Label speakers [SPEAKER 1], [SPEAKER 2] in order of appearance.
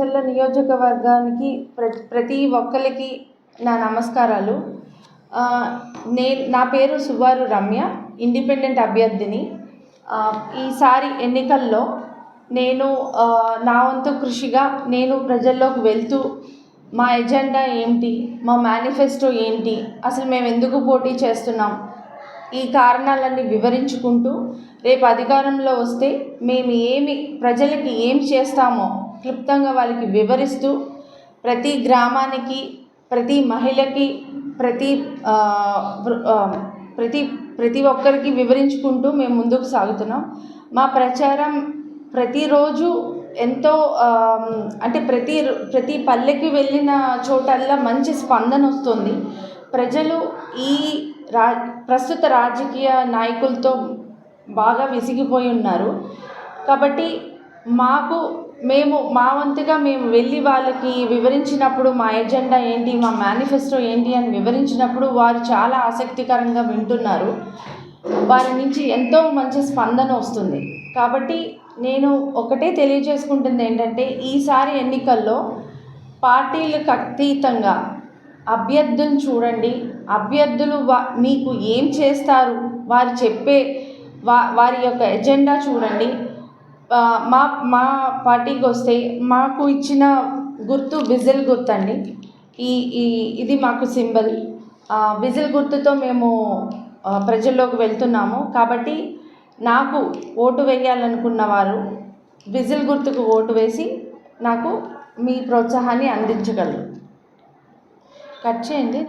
[SPEAKER 1] చెల్ల నియోజకవర్గానికి ప్ర- ప్రతి ఒక్కరికి నా నమస్కారాలు. నేను నే నా పేరు సువారు రమ్య ఇండిపెండెంట్ అభ్యర్థిని. ఈసారి ఎన్నికల్లో నేను నా వంతు కృషిగా నేను ప్రజల్లోకి వెళ్తూ మా ఎజెండా ఏంటి? మా మేనిఫెస్టో ఏంటి? అసలు మేము ఎందుకు పోటీ చేస్తున్నాం? ఈ కారణాలన్నీ వివరించుకుంటూ రేపు అధికారంలో వస్తే మేము ఏమి ప్రజలకి ఏం చేస్తామో క్లుప్తంగా వాళ్ళకి వివరిస్తూ ప్రతి గ్రామానికి ప్రతి మహిళకి ప్రతి వృ- ప్రతి ప్రతి ఒక్కరికి వివరించుకుంటూ మేము ముందుకు సాగుతున్నాం. మా ప్రచారం ప్రతిరోజు ఎంతో అంటే ప్రతి ప్రతి పల్లెకి వెళ్ళిన చోటల్లా మంచి స్పందన వస్తుంది. ప్రజలు ఈ రా ప్రస్తుత రాజకీయ నాయకులతో బాగా విసిగిపోయి ఉన్నారు. కాబట్టి మాకు మేము మా వంతుగా మేము వెళ్ళి వాళ్ళకి వివరించినప్పుడు మా ఎజెండా ఏంటి మా మేనిఫెస్టో ఏంటి అని వివరించినప్పుడు వారు చాలా ఆసక్తికరంగా వింటున్నారు. వారి నుంచి ఎంతో మంచి స్పందన వస్తుంది. కాబట్టి నేను ఒకటే తెలియజేసుకుంటుంది ఏంటంటే ఈసారి ఎన్నికల్లో పార్టీలకు అతీతంగా అభ్యర్థులను చూడండి. అభ్యర్థులు వా మీకు ఏం చేస్తారు? వారు చెప్పే వా వారి యొక్క ఎజెండా చూడండి. మా మా పార్టీకి వస్తే మాకు ఇచ్చిన గుర్తు విజిల్ గుర్తు అండి ఈ ఈ ఇది మాకు సింబల్. విజిల్ గుర్తుతో మేము ప్రజల్లోకి వెళ్తున్నాము. కాబట్టి నాకు ఓటు వేయాలనుకున్న వారు విజిల్ గుర్తుకు ఓటు వేసి నాకు మీ ప్రోత్సాహాన్ని అందించగలరు. కట్ చేయండి.